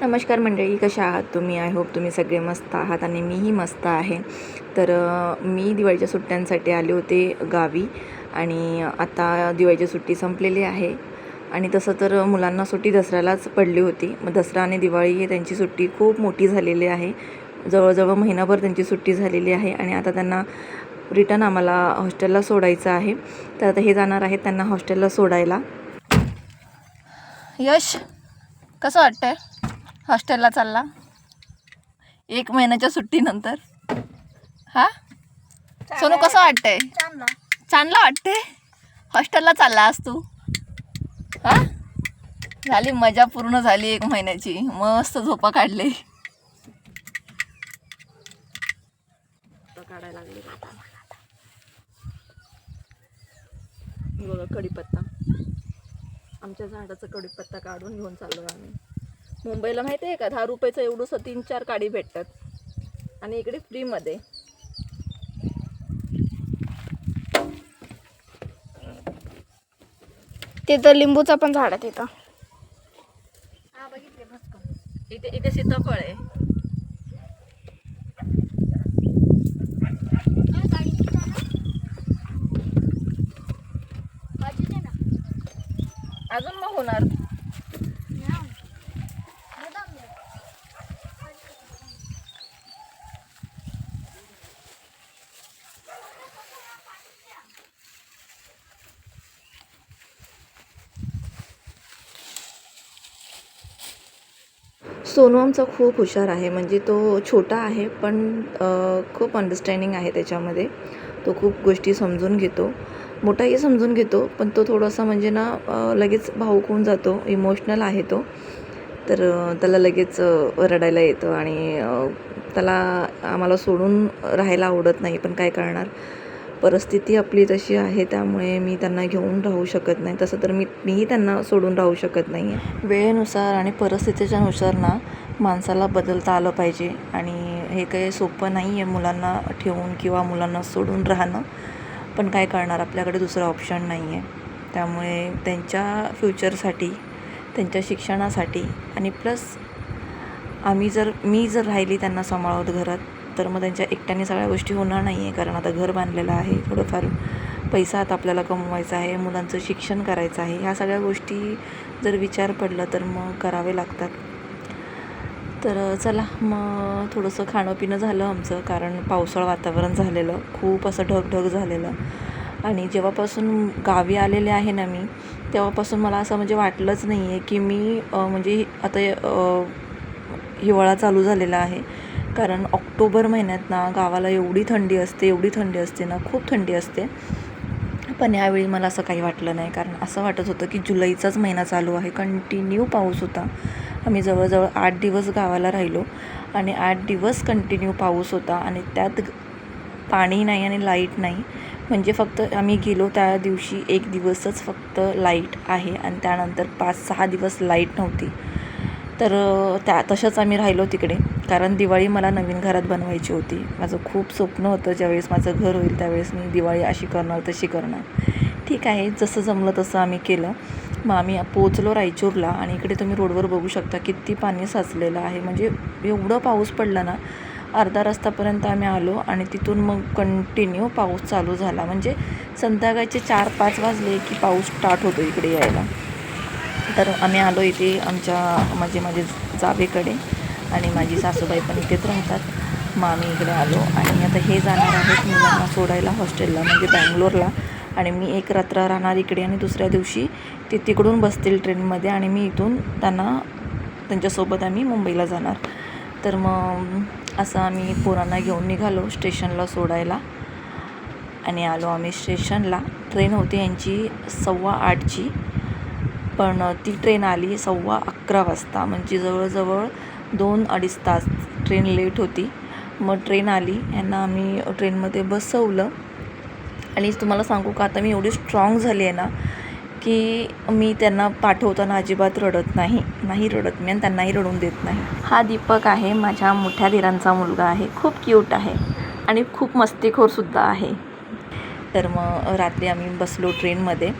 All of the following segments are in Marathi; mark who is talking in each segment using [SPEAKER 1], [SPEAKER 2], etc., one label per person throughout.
[SPEAKER 1] नमस्कार मंडळी कशा आहात तुम्ही? आय होप तुम्ही सगळे मस्त आहात आणि मीही मस्त आहे. तर मी दिवाळीच्या सुट्ट्यांसाठी आले होते गावी आणि आता दिवाळीची सुट्टी संपलेली आहे. आणि तसं तर मुलांना सुट्टी दसऱ्यालाच पडली होती. मग दसरा आणि दिवाळी ही त्यांची सुट्टी खूप मोठी झालेली आहे. जवळजवळ महिनाभर त्यांची सुट्टी झालेली आहे आणि आता त्यांना रिटर्न आम्हाला हॉस्टेलला सोडायचं आहे. तर आता हे जाणार आहेत त्यांना हॉस्टेलला सोडायला. यश कसं वाटतंय? हॉस्टेलला चालला. एक महिन्याच्या सुट्टीनंतर. हा? सोनू कसं वाटतंय? चांगलं. वाटतंय? हॉस्टेलला चालला आज तू? हा? झाली मजा पूर्ण झाली एक महिन्याची. मस्त झोपा काढले. काढायला लागले बघा कढीपत्ता. आमच्या झाडाचा कढीपत्ता काढून घेऊन चाललो आम्ही. मुंबईला माहिती आहे का? दहा रुपयाचं एवढंसं तीन चार काडी भेटतात. आणि इकडे फ्रीमध्ये.
[SPEAKER 2] तिथं लिंबूचा पण झाड आहे तिथं
[SPEAKER 1] इथे इथे सीताफळ आहे. अजून मग होणार. सोनू आमचा खूप हुशार आहे म्हणजे तो छोटा आहे पण खूप अंडरस्टँडिंग आहे त्याच्यामध्ये. तो खूप गोष्टी समजून घेतो. मोठाही समजून घेतो पण तो थोडासा म्हणजे ना लगेच भाऊक होऊन जातो इमोशनल आहे तो. तर त्याला लगेच रडायला येतं आणि त्याला आम्हाला सोडून राहायला आवडत नाही पण काय करणार? परिस्थिती आपली तशी आहे त्यामुळे मी त्यांना घेऊन राहू शकत नाही. तसं तर मी मीही त्यांना सोडून राहू शकत नाही आहे वेळेनुसार आणि परिस्थितीच्यानुसार ना माणसाला बदलता आलं पाहिजे. आणि हे काही सोपं नाही आहे मुलांना ठेवून किंवा मुलांना सोडून राहणं. पण काय करणार आपल्याकडे दुसरं ऑप्शन नाही आहे त्यामुळे त्यांच्या फ्युचरसाठी त्यांच्या शिक्षणासाठी आणि प्लस आम्ही जर मी जर राहिली त्यांना सांभाळत घरात तर मग त्यांच्या एकट्याने सगळ्या गोष्टी होणार नाही आहे कारण आता घर बांधलेलं आहे थोडंफार पैसा आता आपल्याला कमवायचा आहे मुलांचं शिक्षण करायचं आहे ह्या सगळ्या गोष्टी जर विचार पडला तर मग करावे लागतात. तर चला मग थोडंसं खाणं पिणं झालं आमचं कारण पावसाळं वातावरण झालेलं खूप असं ढगढग झालेलं. आणि जेव्हापासून गावी आलेले आहे ना मी तेव्हापासून मला असं म्हणजे वाटलंच नाही आहे की मी म्हणजे आता हिवाळा चालू झालेला आहे. कारण ऑक्टोबर महिन्यात ना गावाला एवढी थंडी असते एवढी थंडी असते ना खूप थंडी असते. पण यावेळी मला असं काही वाटलं नाही. कारण असं वाटत होतं की जुलैचाच महिना चालू आहे. कंटिन्यू पाऊस होता. आम्ही जवळजवळ आठ दिवस गावाला राहिलो आणि आठ दिवस कंटिन्यू पाऊस होता आणि त्यात पाणी नाही आणि लाइट नाही. म्हणजे फक्त आम्ही गेलो त्या दिवशी एक दिवसच फक्त लाइट आहे आणि त्यानंतर पाच सहा दिवस लाइट नव्हती. तर त्या तसंच आम्ही राहिलो तिकडे. कारण दिवाळी मला नवीन घरात बनवायची होती. माझं खूप स्वप्न होतं ज्यावेळेस माझं घर होईल त्यावेळेस मी दिवाळी अशी करणार तशी करणार. ठीक आहे जसं जमलं तसं आम्ही केलं. मग आम्ही पोचलो रायचूरला आणि इकडे तुम्ही रोडवर बघू शकता किती पाणी साचलेलं आहे. म्हणजे एवढं पाऊस पडला ना अर्धा रस्तापर्यंत आम्ही आलो आणि तिथून मग कंटिन्यू पाऊस चालू झाला. म्हणजे संध्याकाळचे चार पाच वाजले की पाऊस स्टार्ट होतो इकडे यायला. तर आम्ही आलो इथे आमच्या म्हणजे माझे जावेकडे आणि माझी सासूबाई पण इथेच राहतात. मग आम्ही इकडे आलो आणि आता हे जाणार आहेत मुलांना सोडायला हॉस्टेलला म्हणजे बँगलोरला. आणि मी एक रात्र राहणार इकडे आणि दुसऱ्या दिवशी ते तिकडून बसतील ट्रेनमध्ये आणि मी इथून त्यांना त्यांच्यासोबत आम्ही मुंबईला जाणार. तर मग असं आम्ही पोरांना घेऊन निघालो स्टेशनला सोडायला. आणि आलो आम्ही स्टेशनला. ट्रेन होती यांची सव्वा आठची. पण ती ट्रेन आली सव्वा अकरा वाजता. म्हणजे जवळजवळ दोन अडीच तास ट्रेन लेट होती. मग ट्रेन आली. यांना आम्ही ट्रेनमध्ये बसवलं. आणि तुम्हाला सांगू का आता मी एवढी स्ट्रॉंग झाली आहे ना की मी त्यांना पाठवताना अजिबात रडत नाही. नाही रडत मी आणि त्यांनाही रडून देत नाही. हा दीपक आहे. माझ्या मोठ्या धीरांचा मुलगा आहे. खूप क्यूट आहे. आणि खूप मस्तीखोरसुद्धा आहे. तर मग रात्री आम्ही बसलो ट्रेनमध्ये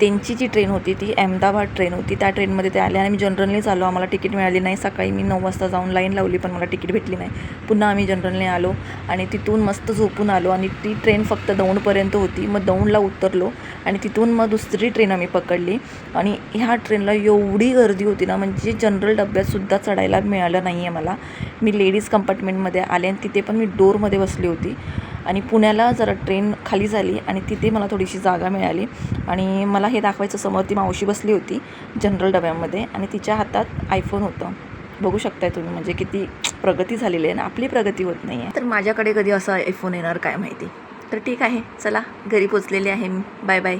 [SPEAKER 1] त्यांची जी ट्रेन होती ती अहमदाबाद ट्रेन होती. त्या ट्रेनमध्ये ते आले आणि मी जनरलनेच आलो आम्हाला तिकीट मिळाली नाही. सकाळी मी नऊ वाजता जाऊन लाईन लावली पण मला तिकीट भेटली नाही. पुन्हा आम्ही जनरलने आलो आणि तिथून मस्त झोपून आलो आणि ती ट्रेन फक्त दौंडपर्यंत होती. मग दौंडला उतरलो आणि तिथून मग दुसरी ट्रेन आम्ही पकडली. आणि ह्या ट्रेनला एवढी गर्दी होती ना म्हणजे जनरल डब्यातसुद्धा चढायला मिळालं नाही आहे मला. मी लेडीज कंपार्टमेंटमध्ये आले आणि तिथे पण मी डोरमध्ये बसली होती. आणि पुण्याला जरा ट्रेन खाली झाली आणि तिथे मला थोडीशी जागा मिळाली. आणि मला हे दाखवायचं समोर ती मावशी बसली होती जनरल डब्यामध्ये आणि तिच्या हातात आयफोन होतं. बघू शकताय तुम्ही म्हणजे किती प्रगती झालेली आहे ना आपली प्रगती होत नाही आहे तर माझ्याकडे कधी असा आयफोन येणार काय माहिती? तर ठीक आहे चला घरी पोचलेले आहे मी. Bye bye